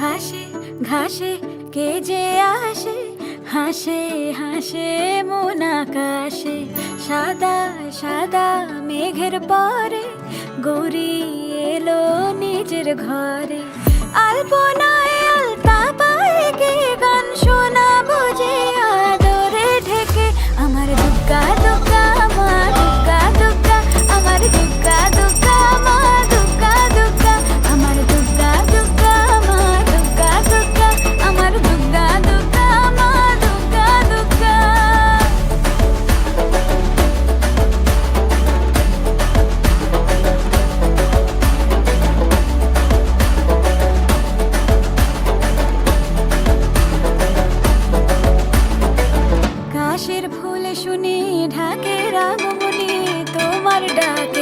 ঘাসে ঘাসে কে যে আসে? হাসে হাসে মন আকাশে। সাদা সাদা মেঘের পরে গরি এলো নিজের ঘরে। আলপনায় ডাকে